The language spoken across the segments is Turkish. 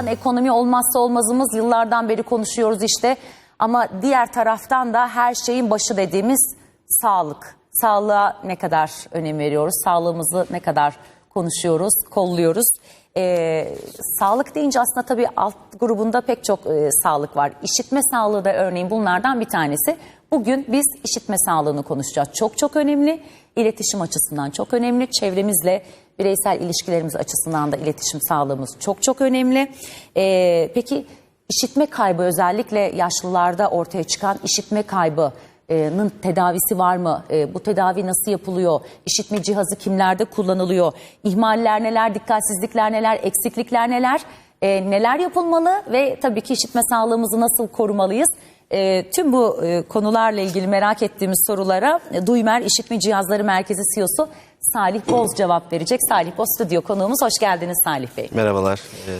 yandan ekonomi olmazsa olmazımız yıllardan beri konuşuyoruz işte. Ama diğer taraftan da her şeyin başı dediğimiz sağlık. Sağlığa ne kadar önem veriyoruz? Sağlığımızı ne kadar konuşuyoruz, kolluyoruz? Ee, sağlık deyince aslında tabii alt grubunda pek çok e, sağlık var. İşitme sağlığı da örneğin bunlardan bir tanesi. Bugün biz işitme sağlığını konuşacağız. Çok çok önemli. İletişim açısından çok önemli. Çevremizle bireysel ilişkilerimiz açısından da iletişim sağlığımız çok çok önemli. Ee, peki işitme kaybı özellikle yaşlılarda ortaya çıkan işitme kaybının tedavisi var mı? Ee, bu tedavi nasıl yapılıyor? İşitme cihazı kimlerde kullanılıyor? İhmaller neler, dikkatsizlikler neler, eksiklikler neler? Ee, neler yapılmalı ve tabii ki işitme sağlığımızı nasıl korumalıyız? Ee, tüm bu e, konularla ilgili merak ettiğimiz sorulara e, Duymer İşitme Cihazları Merkezi CEO'su Salih Boz cevap verecek. Salih Boz stüdyo konuğumuz. Hoş geldiniz Salih Bey. Merhabalar. Ee,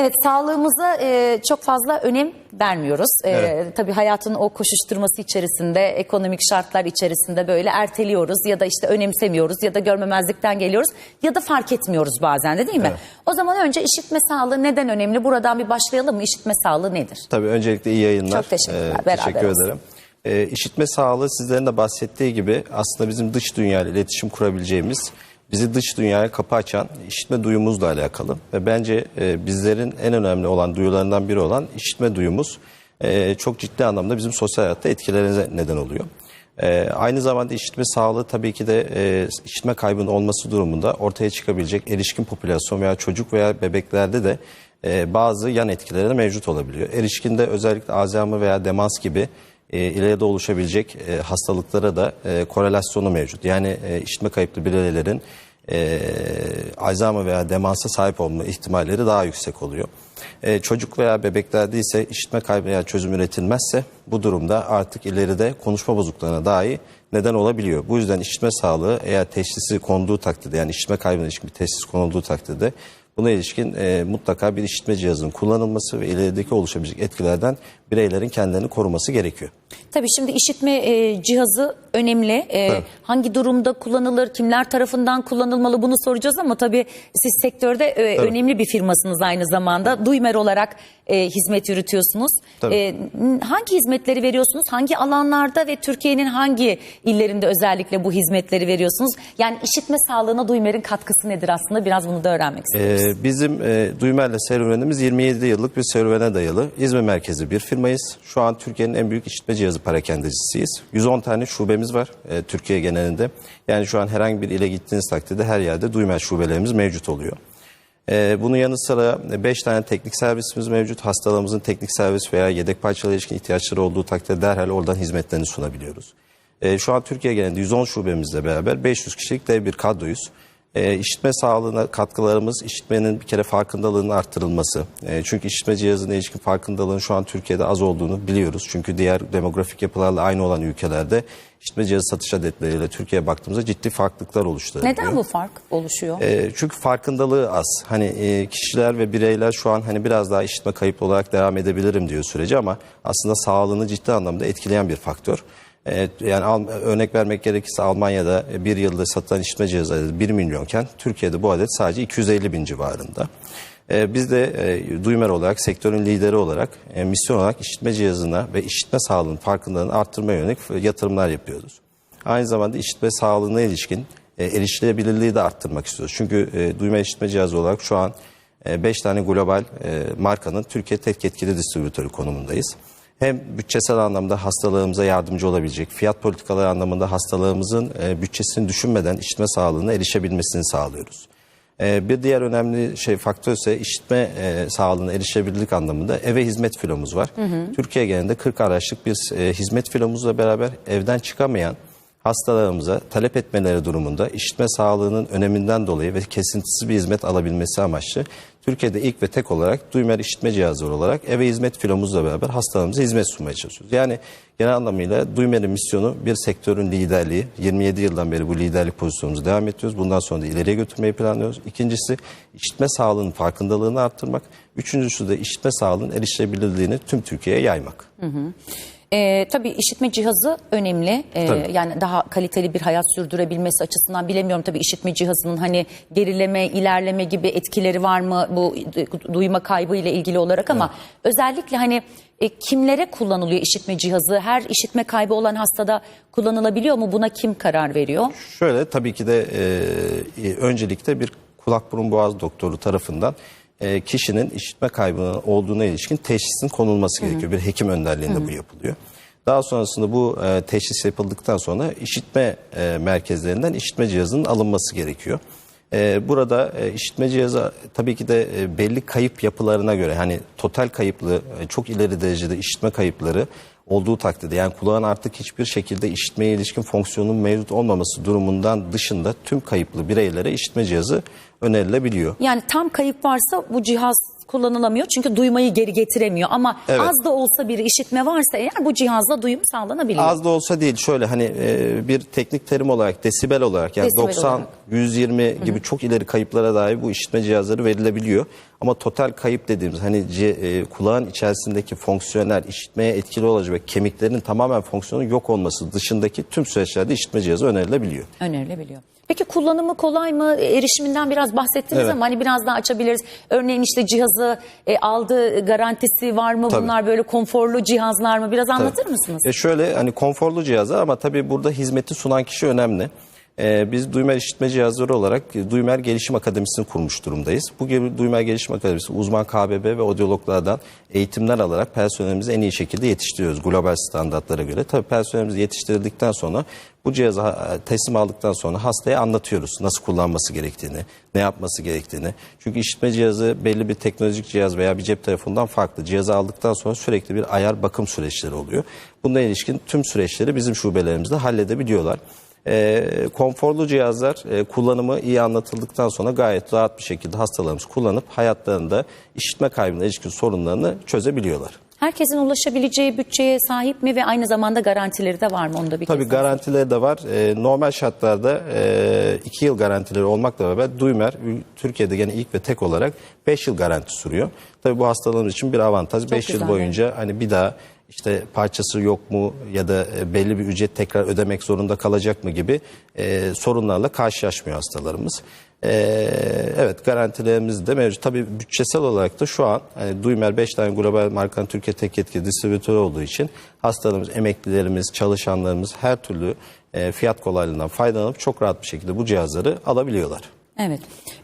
Evet sağlığımıza e, çok fazla önem vermiyoruz. E, Evet. Tabii hayatın o koşuşturması içerisinde, ekonomik şartlar içerisinde böyle erteliyoruz ya da işte önemsemiyoruz ya da görmemezlikten geliyoruz ya da fark etmiyoruz bazen de değil mi? Evet. O zaman önce işitme sağlığı neden önemli? Buradan bir başlayalım mı? İşitme sağlığı nedir? tabii öncelikle iyi yayınlar. Çok teşekkürler. Ee, Beraber teşekkür olsun. ederim. Ee, işitme sağlığı sizlerin de bahsettiği gibi aslında bizim dış dünyayla iletişim kurabileceğimiz, bizi dış dünyaya kapı açan işitme duyumuzla alakalı. Ve bence e, bizlerin en önemli olan duyularından biri olan işitme duyumuz e, çok ciddi anlamda bizim sosyal hayatta etkilerine neden oluyor. Ee, aynı zamanda işitme sağlığı tabii ki de e, işitme kaybının olması durumunda ortaya çıkabilecek erişkin popülasyon veya çocuk veya bebeklerde de e, bazı yan etkileri de mevcut olabiliyor. Erişkinde özellikle Alzheimer veya demans gibi e, ileride oluşabilecek e, hastalıklara da e, korelasyonu mevcut. Yani e, işitme kayıplı bireylerin e, Alzheimer veya demansa sahip olma ihtimalleri daha yüksek oluyor. E, çocuk veya bebeklerde ise işitme kaybı veya çözüm üretilmezse bu durumda artık ileride konuşma bozukluğuna dahi neden olabiliyor. Bu yüzden işitme sağlığı eğer teşhisi konduğu takdirde yani işitme kaybına ilişkin bir teşhis konulduğu takdirde buna ilişkin e, mutlaka bir işitme cihazının kullanılması ve ilerideki oluşabilecek etkilerden bireylerin kendilerini koruması gerekiyor. Tabii şimdi işitme e, cihazı önemli. E, Hangi durumda kullanılır, kimler tarafından kullanılmalı bunu soracağız ama tabii siz sektörde e, önemli bir firmasınız aynı zamanda. Duymer olarak e, hizmet yürütüyorsunuz. Tabii. E, hangi hizmetleri veriyorsunuz? Hangi alanlarda ve Türkiye'nin hangi illerinde özellikle bu hizmetleri veriyorsunuz? Yani işitme sağlığına Duymer'in katkısı nedir aslında? Biraz bunu da öğrenmek istiyoruz. Ee, bizim e, Duymer'le serüvenimiz 27 yıllık bir serüvene dayalı. İzmir merkezi bir firmayız. Şu an Türkiye'nin en büyük işitme cihazı parakendecisiyiz. 110 tane şubemiz var e, Türkiye genelinde. Yani şu an herhangi bir ile gittiğiniz takdirde her yerde Duymer şubelerimiz mevcut oluyor. Ee, bunun yanı sıra 5 tane teknik servisimiz mevcut. Hastalarımızın teknik servis veya yedek parçalara ilişkin ihtiyaçları olduğu takdirde derhal oradan hizmetlerini sunabiliyoruz. Ee, şu an Türkiye genelinde 110 şubemizle beraber 500 kişilik dev bir kadroyuz. E, işitme sağlığına katkılarımız işitmenin bir kere farkındalığının arttırılması. E, çünkü işitme cihazına ilişkin farkındalığın şu an Türkiye'de az olduğunu biliyoruz. Çünkü diğer demografik yapılarla aynı olan ülkelerde işitme cihazı satış adetleriyle Türkiye'ye baktığımızda ciddi farklılıklar oluşturuyor. Neden bu fark oluşuyor? E, çünkü farkındalığı az. Hani e, kişiler ve bireyler şu an hani biraz daha işitme kayıplı olarak devam edebilirim diyor süreci ama aslında sağlığını ciddi anlamda etkileyen bir faktör. E, yani al- örnek vermek gerekirse Almanya'da e, bir yılda satılan işitme cihazı adedi 1 milyonken Türkiye'de bu adet sadece 250 bin civarında. E, biz de e, Duymer olarak, sektörün lideri olarak, e, misyon olarak işitme cihazına ve işitme sağlığının farkındalığını arttırmaya yönelik yatırımlar yapıyoruz. Aynı zamanda işitme sağlığına ilişkin e, erişilebilirliği de arttırmak istiyoruz. Çünkü e, duyma işitme cihazı olarak şu an 5 tane global e, markanın Türkiye tek yetkili distribütörü konumundayız. Hem bütçesel anlamda hastalarımıza yardımcı olabilecek, fiyat politikaları anlamında hastalarımızın e, bütçesini düşünmeden işitme sağlığına erişebilmesini sağlıyoruz. E, bir diğer önemli şey faktör ise işitme e, sağlığına erişebilirlik anlamında eve hizmet filomuz var. Türkiye genelinde 40 araçlık bir hizmet filomuzla beraber evden çıkamayan hastalarımıza talep etmeleri durumunda işitme sağlığının öneminden dolayı ve kesintisiz bir hizmet alabilmesi amaçlı Türkiye'de ilk ve tek olarak Duymer işitme cihazları olarak eve hizmet filomuzla beraber hastalarımıza hizmet sunmaya çalışıyoruz. Yani genel anlamıyla Duymer'in misyonu bir sektörün liderliği. 27 yıldan beri bu liderlik pozisyonumuzu devam ediyoruz. Bundan sonra da ileriye götürmeyi planlıyoruz. İkincisi işitme sağlığının farkındalığını arttırmak. Üçüncüsü de işitme sağlığının erişilebilirliğini tüm Türkiye'ye yaymak. Ee, tabii işitme cihazı önemli. Tabii. yani daha kaliteli bir hayat sürdürebilmesi açısından bilemiyorum tabii işitme cihazının hani gerileme, ilerleme gibi etkileri var mı bu du- duyma kaybı ile ilgili olarak ama özellikle hani e, kimlere kullanılıyor işitme cihazı? Her işitme kaybı olan hastada kullanılabiliyor mu? Buna kim karar veriyor? Şöyle tabii ki de e, öncelikle bir kulak burun boğaz doktoru tarafından e, kişinin işitme kaybının olduğuna ilişkin teşhisin konulması gerekiyor. Bir hekim önderliğinde bu yapılıyor. Daha sonrasında bu e, teşhis yapıldıktan sonra işitme e, merkezlerinden işitme cihazının alınması gerekiyor. E, burada e, işitme cihazı tabii ki de e, belli kayıp yapılarına göre hani total kayıplı e, çok ileri derecede işitme kayıpları olduğu takdirde yani kulağın artık hiçbir şekilde işitmeye ilişkin fonksiyonun mevcut olmaması durumundan dışında tüm kayıplı bireylere işitme cihazı önerilebiliyor. Yani tam kayıp varsa bu cihaz kullanılamıyor çünkü duymayı geri getiremiyor ama Evet. az da olsa bir işitme varsa eğer bu cihazla duyum sağlanabiliyor. Az da olsa değil şöyle hani e, bir teknik terim olarak desibel olarak yani Desibel 90 olarak. 120 gibi çok ileri kayıplara dair bu işitme cihazları verilebiliyor. Ama total kayıp dediğimiz hani e, kulağın içerisindeki fonksiyonel işitmeye etkili olacak ve kemiklerin tamamen fonksiyonu yok olması dışındaki tüm süreçlerde işitme cihazı önerilebiliyor. önerilebiliyor. Peki kullanımı kolay mı? Erişiminden biraz bahsettiniz Evet. ama hani biraz daha açabiliriz. Örneğin işte cihazı e, aldığı garantisi var mı? Tabii. Bunlar böyle konforlu cihazlar mı? Biraz anlatır mısınız? E şöyle hani konforlu cihazlar ama tabii burada hizmeti sunan kişi önemli. E, biz Duymer İşitme Cihazları olarak e, Duymer Gelişim Akademisi'ni kurmuş durumdayız. Bu gibi Duymer Gelişim Akademisi uzman KBB ve odyologlardan eğitimler alarak personelimizi en iyi şekilde yetiştiriyoruz global standartlara göre. Tabii personelimizi yetiştirdikten sonra bu cihazı ha- teslim aldıktan sonra hastaya anlatıyoruz nasıl kullanması gerektiğini, ne yapması gerektiğini. Çünkü işitme cihazı belli bir teknolojik cihaz veya bir cep telefonundan farklı. Cihazı aldıktan sonra sürekli bir ayar bakım süreçleri oluyor. Buna ilişkin tüm süreçleri bizim şubelerimizde halledebiliyorlar. Ee, konforlu cihazlar e, kullanımı iyi anlatıldıktan sonra gayet rahat bir şekilde hastalarımız kullanıp hayatlarında işitme kaybına ilişkin sorunlarını çözebiliyorlar. Herkesin ulaşabileceği bütçeye sahip mi ve aynı zamanda garantileri de var mı? Onu da bir Tabii kez garantileri de var. Ee, normal şartlarda 2 yıl garantileri olmakla beraber Duymer Türkiye'de gene ilk ve tek olarak 5 yıl garanti sürüyor. Tabii bu hastalarımız için bir avantaj. 5 güzel, yıl boyunca hani bir daha işte parçası yok mu ya da e, belli bir ücret tekrar ödemek zorunda kalacak mı gibi e, sorunlarla karşılaşmıyor hastalarımız. E, evet garantilerimiz de mevcut. Tabii bütçesel olarak da şu an hani Duymer 5 tane global markanın Türkiye tek yetkili distribütörü olduğu için hastalarımız, emeklilerimiz, çalışanlarımız her türlü e, fiyat kolaylığından faydalanıp çok rahat bir şekilde bu cihazları alabiliyorlar. Evet.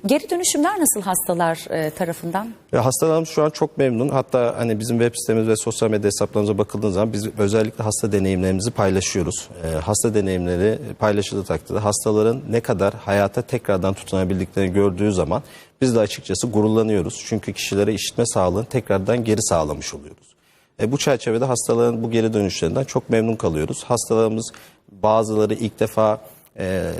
Geri dönüşümler nasıl hastalar e, tarafından? Ve hastalarımız şu an çok memnun. Hatta hani bizim web sitemiz ve sosyal medya hesaplarımıza bakıldığınız zaman biz özellikle hasta deneyimlerimizi paylaşıyoruz. Ee, hasta deneyimleri paylaşıldığı takdirde hastaların ne kadar hayata tekrardan tutunabildiklerini gördüğü zaman biz de açıkçası gururlanıyoruz. Çünkü kişilere işitme sağlığını tekrardan geri sağlamış oluyoruz. E, bu çerçevede hastaların bu geri dönüşlerinden çok memnun kalıyoruz. Hastalarımız bazıları ilk defa e,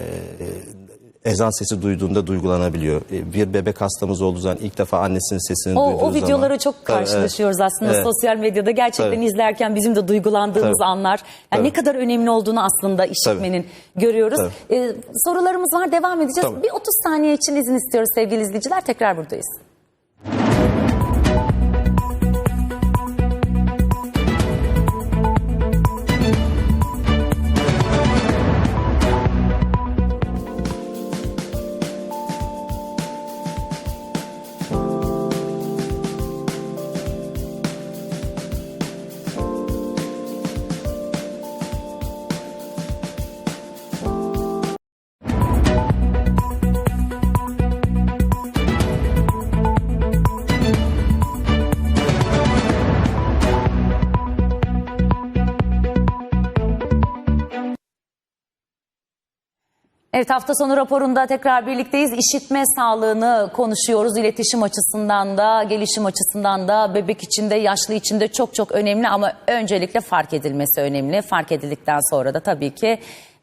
ezan sesi duyduğunda duygulanabiliyor. E, Bir bebek hastamız olduğu zaman ilk defa annesinin sesini O, duyduğu o videoları zaman. çok Tabii, evet. karşılaşıyoruz aslında Evet. sosyal medyada. Gerçekten Tabii. izlerken bizim de duygulandığımız Tabii. anlar. Yani Tabii. ne kadar önemli olduğunu aslında işitmenin görüyoruz. Ee, sorularımız var devam edeceğiz. Tabii. Bir 30 saniye için izin istiyoruz sevgili izleyiciler. Tekrar buradayız. Evet hafta sonu raporunda tekrar birlikteyiz. İşitme sağlığını konuşuyoruz. İletişim açısından da, gelişim açısından da, bebek için de, yaşlı için de çok çok önemli ama öncelikle fark edilmesi önemli. Fark edildikten sonra da tabii ki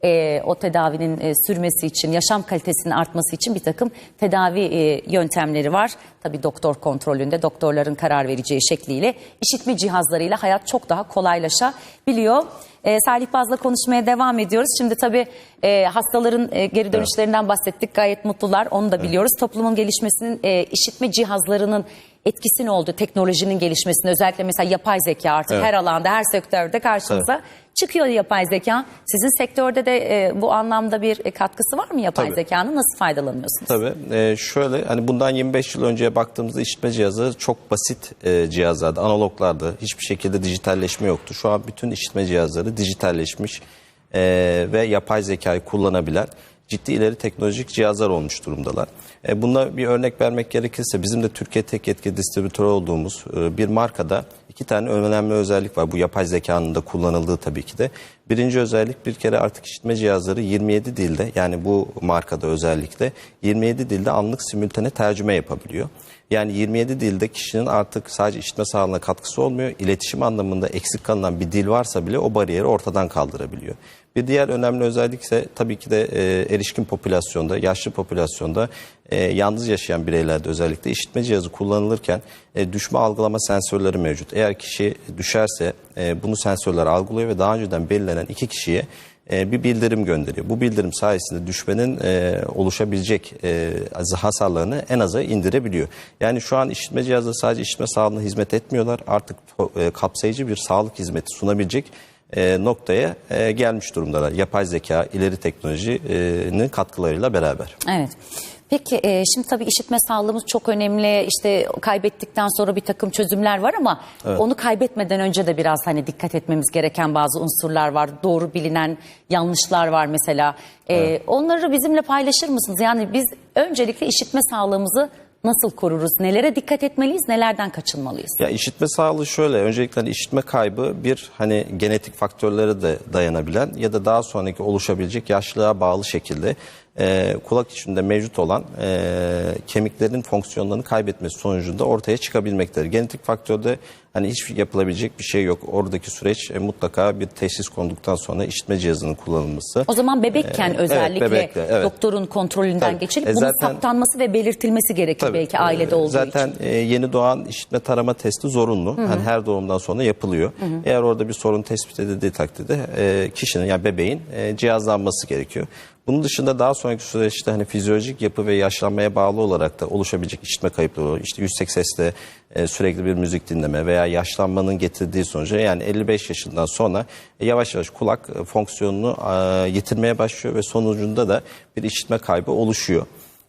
e, o tedavinin e, sürmesi için, yaşam kalitesinin artması için bir takım tedavi e, yöntemleri var. Tabii doktor kontrolünde, doktorların karar vereceği şekliyle işitme cihazlarıyla hayat çok daha kolaylaşabiliyor. E, Salih Baz'la konuşmaya devam ediyoruz. Şimdi tabii e, hastaların e, geri dönüşlerinden bahsettik. Gayet mutlular, onu da biliyoruz. Toplumun gelişmesinin e, işitme cihazlarının etkisi ne oldu teknolojinin gelişmesine özellikle mesela yapay zeka artık Evet. her alanda her sektörde karşımıza çıkıyor yapay zeka. Sizin sektörde de e, bu anlamda bir e, katkısı var mı yapay Tabii. zekanın nasıl faydalanıyorsunuz? Tabii. Ee, şöyle hani bundan 25 yıl önceye baktığımızda işitme cihazı çok basit e, cihazlardı, analoglardı. Hiçbir şekilde dijitalleşme yoktu. Şu an bütün işitme cihazları dijitalleşmiş e, ve yapay zekayı kullanabilen ciddi ileri teknolojik cihazlar olmuş durumdalar. E, buna bir örnek vermek gerekirse bizim de Türkiye tek etki distribütörü olduğumuz e, bir markada iki tane önemli özellik var. Bu yapay zekanın da kullanıldığı tabii ki de. Birinci özellik bir kere artık işitme cihazları 27 dilde yani bu markada özellikle 27 dilde anlık simültane tercüme yapabiliyor. Yani 27 dilde kişinin artık sadece işitme sağlığına katkısı olmuyor. İletişim anlamında eksik kalınan bir dil varsa bile o bariyeri ortadan kaldırabiliyor. Bir diğer önemli özellik ise tabii ki de e, erişkin popülasyonda, yaşlı popülasyonda e, yalnız yaşayan bireylerde özellikle işitme cihazı kullanılırken e, düşme algılama sensörleri mevcut. Eğer kişi düşerse e, bunu sensörler algılıyor ve daha önceden belirlenen iki kişiye e, bir bildirim gönderiyor. Bu bildirim sayesinde düşmenin e, oluşabilecek e, hasarlarını en aza indirebiliyor. Yani şu an işitme cihazı sadece işitme sağlığına hizmet etmiyorlar. Artık e, kapsayıcı bir sağlık hizmeti sunabilecek e, noktaya e, gelmiş durumdalar. Yapay zeka, ileri teknolojinin katkılarıyla beraber. Evet. Peki e, şimdi tabii işitme sağlığımız çok önemli. İşte kaybettikten sonra bir takım çözümler var ama onu kaybetmeden önce de biraz hani dikkat etmemiz gereken bazı unsurlar var. Doğru bilinen yanlışlar var mesela. E, Onları bizimle paylaşır mısınız? Yani biz öncelikle işitme sağlığımızı nasıl koruruz? Nelere dikkat etmeliyiz? Nelerden kaçınmalıyız? Ya işitme sağlığı şöyle. Öncelikle hani işitme kaybı bir hani genetik faktörlere de dayanabilen ya da daha sonraki oluşabilecek yaşlılığa bağlı şekilde e, kulak içinde mevcut olan e, kemiklerin fonksiyonlarını kaybetmesi sonucunda ortaya çıkabilmektedir. Genetik faktörde hani hiç yapılabilecek bir şey yok. Oradaki süreç e, mutlaka bir teşhis konduktan sonra işitme cihazının kullanılması. O zaman bebekken evet, özellikle bebekle, evet. doktorun kontrolünden Tabii. geçirip E, bunun zaten- saptanması ve belirtilmesi gerekir Tabii. belki ailede Ee, olduğu Zaten için. e, yeni doğan işitme tarama testi zorunlu. Hani her doğumdan sonra yapılıyor. Eğer orada bir sorun tespit edildiği takdirde e, kişinin yani bebeğin e, cihazlanması gerekiyor. Bunun dışında daha sonraki süreçte hani fizyolojik yapı ve yaşlanmaya bağlı olarak da oluşabilecek işitme kayıpları. İşte yüksek sesle e, sürekli bir müzik dinleme veya yaşlanmanın getirdiği sonucu yani 55 yaşından sonra e, yavaş yavaş kulak e, fonksiyonunu e, yitirmeye başlıyor ve sonucunda da bir işitme kaybı oluşuyor.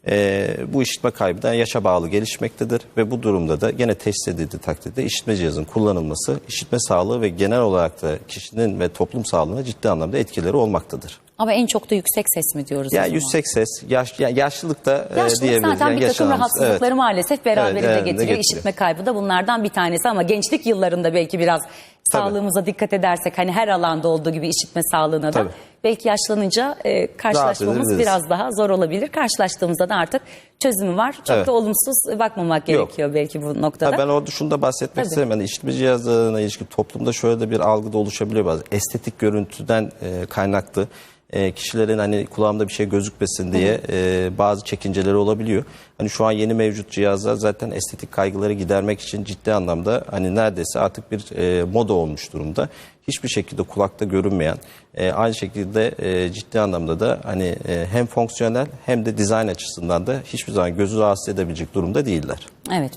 Ee, bu işitme kaybı da yaşa bağlı gelişmektedir ve bu durumda da gene teşhis edildiği takdirde işitme cihazının kullanılması işitme sağlığı ve genel olarak da kişinin ve toplum sağlığına ciddi anlamda etkileri olmaktadır. Ama en çok da yüksek ses mi diyoruz? Yani yüksek ses, yaş, yani yaşlılıkta Yaşlılık diyebiliriz. zaten Yani bir takım rahatsızlıkları Evet. maalesef beraberinde Evet, evet, getiriyor. getiriyor. İşitme kaybı da bunlardan bir tanesi ama gençlik yıllarında belki biraz Tabii. sağlığımıza dikkat edersek hani her alanda olduğu gibi işitme sağlığına da Tabii. belki yaşlanınca e, karşılaşmamız biraz daha zor olabilir. Karşılaştığımızda da artık çözümü var. Çok Evet. da olumsuz bakmamak Yok. gerekiyor belki bu noktada. Ha, ben orada şunu da bahsetmek Tabii. isterim. Yani işitme cihazlarına ilişkin toplumda şöyle de bir algı da oluşabiliyor bazı. Estetik görüntüden e, kaynaklı e, kişilerin hani kulağımda bir şey gözükmesin diye e, bazı çekinceleri olabiliyor. Hani şu an yeni mevcut cihazlar zaten estetik kaygıları gidermek için ciddi anlamda hani neredeyse artık bir e, moda olmuş durumda. Hiçbir şekilde kulakta görünmeyen, e, aynı şekilde e, ciddi anlamda da hani e, hem fonksiyonel hem de dizayn açısından da hiçbir zaman gözü rahatsız edebilecek durumda değiller. Evet.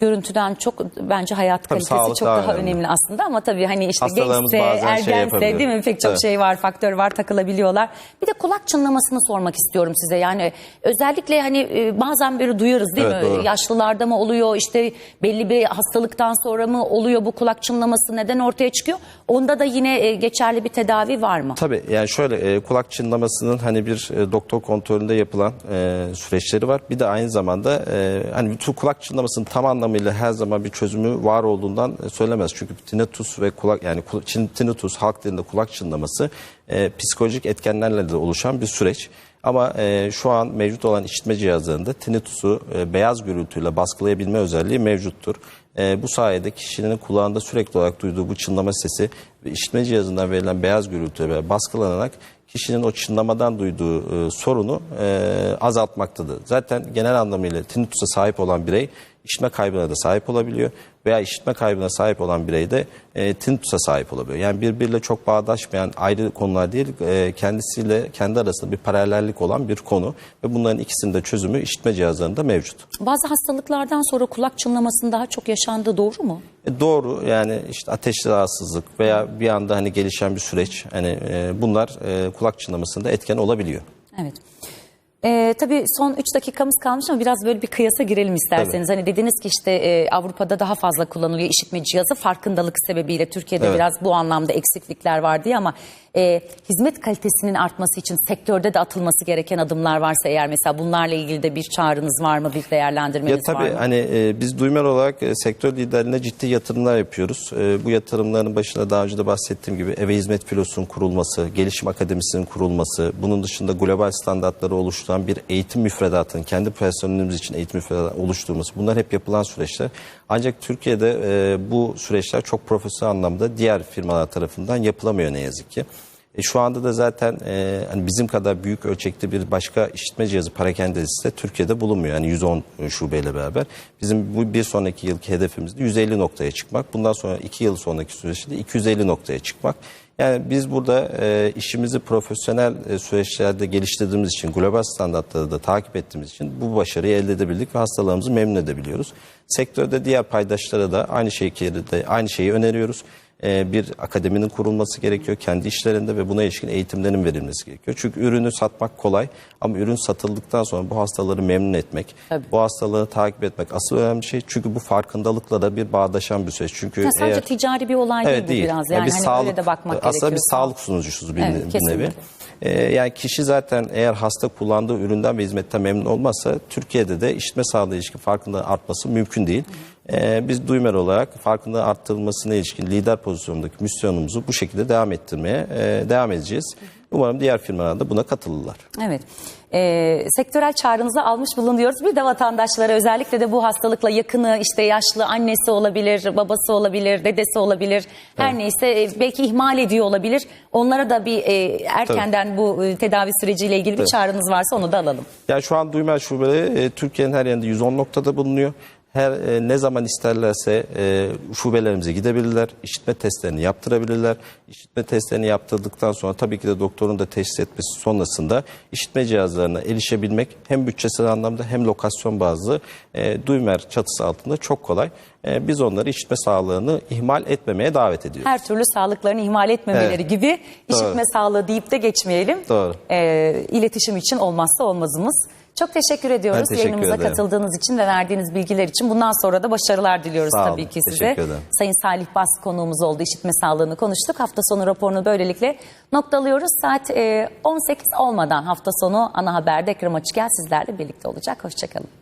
Görüntüden çok bence hayat kalitesi sağlık çok daha daha önemli. önemli aslında ama tabii hani işte gençse, şey ergense yapabiliyor. değil mi pek çok Evet. şey var, faktör var takılabiliyorlar. Bir de kulak çınlamasını sormak istiyorum size. Yani özellikle hani e, bazen böyle duyarız değil Evet, mi? doğru. Yaşlılarda mı oluyor işte belli bir hastalıktan sonra mı oluyor bu kulak çınlaması neden ortaya çıkıyor? Onda da yine e, geçerli bir tedavi var mı? Tabii yani şöyle e, kulak çınlamasının hani bir doktor kontrolünde yapılan süreçleri var. Bir de aynı zamanda hani kulak çınlamasının tam anlamıyla her zaman bir çözümü var olduğundan e, söylemez. Çünkü tinnitus ve kulak yani tinnitus halk dilinde kulak çınlaması e, psikolojik etkenlerle de oluşan bir süreç. Ama e, şu an mevcut olan işitme cihazlarında tinnitusu e, beyaz gürültüyle baskılayabilme özelliği mevcuttur. E, bu sayede kişinin kulağında sürekli olarak duyduğu bu çınlama sesi işitme cihazından verilen beyaz gürültüyle baskılanarak kişinin o çınlamadan duyduğu e, sorunu e, azaltmaktadır. Zaten genel anlamıyla tinnitusa sahip olan birey işitme kaybına da sahip olabiliyor veya işitme kaybına sahip olan birey de e, tinnitus'a sahip olabiliyor. Yani birbiriyle çok bağdaşmayan ayrı konular değil, e, kendisiyle kendi arasında bir paralellik olan bir konu ve bunların ikisinin de çözümü işitme cihazlarında mevcut. Bazı hastalıklardan sonra kulak çınlamasının daha çok yaşandığı doğru mu? E, Doğru yani işte ateşli rahatsızlık veya bir anda hani gelişen bir süreç hani e, bunlar e, kulak çınlamasında etken olabiliyor. Evet. Ee, tabii son 3 dakikamız kalmış ama biraz böyle bir kıyasa girelim isterseniz. Hani dediniz ki işte e, Avrupa'da daha fazla kullanılıyor işitme cihazı farkındalık sebebiyle Türkiye'de Evet. biraz bu anlamda eksiklikler var diye ama e, hizmet kalitesinin artması için sektörde de atılması gereken adımlar varsa eğer mesela bunlarla ilgili de bir çağrınız var mı, bir Ya değerlendirmeniz var tabii mı? hani e, biz Duymer olarak e, sektör liderliğine ciddi yatırımlar yapıyoruz. E, bu yatırımların başında daha önce de bahsettiğim gibi eve hizmet filosunun kurulması, gelişim akademisinin kurulması, bunun dışında global standartları oluşturan bir eğitim müfredatının kendi personelimiz için eğitim müfredatı oluşturması bunlar hep yapılan süreçler. Ancak Türkiye'de e, bu süreçler çok profesyonel anlamda diğer firmalar tarafından yapılamıyor ne yazık ki. E, şu anda da zaten e, hani bizim kadar büyük ölçekte bir başka işitme cihazı parakendesi de Türkiye'de bulunmuyor. Yani 110 şubeyle beraber. Bizim bu bir sonraki yılki hedefimiz de 150 noktaya çıkmak. Bundan sonra 2 yıl sonraki süreçte de 250 noktaya çıkmak. Yani biz burada e, işimizi profesyonel e, süreçlerde geliştirdiğimiz için, global standartları da takip ettiğimiz için bu başarıyı elde edebildik ve hastalarımızı memnun edebiliyoruz. Sektörde diğer paydaşlara da aynı şeyi, de aynı şeyi öneriyoruz e, bir akademinin kurulması gerekiyor kendi işlerinde ve buna ilişkin eğitimlerin verilmesi gerekiyor. Çünkü ürünü satmak kolay ama ürün satıldıktan sonra bu hastaları memnun etmek, Tabii. bu hastaları takip etmek asıl önemli şey. Çünkü bu farkındalıkla da bir bağdaşan bir süreç. Çünkü Ya sadece eğer ticari bir olay değil Evet bu değil. biraz. Yani Yani bir hani sağlık, öyle de bakmak aslında gerekiyor. bir sağlık sunucusuz bir, Evet, bir nevi. Ee, yani kişi zaten eğer hasta kullandığı üründen ve hizmetten memnun olmazsa Türkiye'de de işitme sağlığı ilişkin farkındalığı artması mümkün değil. Ee, biz Duymer olarak farkındalığı arttırılmasına ilişkin lider pozisyondaki misyonumuzu bu şekilde devam ettirmeye e, devam edeceğiz. Umarım diğer firmalar da buna katılırlar. Evet. Ee, sektörel çağrınızı almış bulunuyoruz. Bir de vatandaşlara özellikle de bu hastalıkla yakını işte yaşlı annesi olabilir, babası olabilir, dedesi olabilir. Her neyse e, belki ihmal ediyor olabilir. Onlara da bir e, erkenden bu e, tedavi süreciyle ilgili bir Tabii. çağrınız varsa onu da alalım. Yani şu an Duymer şubeleri e, Türkiye'nin her yerinde 110 noktada bulunuyor. Her e, ne zaman isterlerse e, şubelerimize gidebilirler, işitme testlerini yaptırabilirler. İşitme testlerini yaptırdıktan sonra tabii ki de doktorun da teşhis etmesi sonrasında işitme cihazlarına erişebilmek hem bütçesel anlamda hem lokasyon bazlı e, Duymer çatısı altında çok kolay. E, biz onları işitme sağlığını ihmal etmemeye davet ediyoruz. Her türlü sağlıklarını ihmal etmemeleri Evet. gibi işitme Doğru. sağlığı deyip de geçmeyelim. Doğru. Ee, iletişim için olmazsa olmazımız. Çok teşekkür ediyoruz teşekkür yayınımıza ederim. katıldığınız için ve verdiğiniz bilgiler için. Bundan sonra da başarılar diliyoruz Sağ tabii olun, ki size. Sayın Salih Bas konuğumuz oldu. İşitme sağlığını konuştuk. Hafta sonu raporunu böylelikle noktalıyoruz. Saat e, 18 olmadan hafta sonu ana haberde Ekrem Açıkel sizlerle birlikte olacak. Hoşçakalın.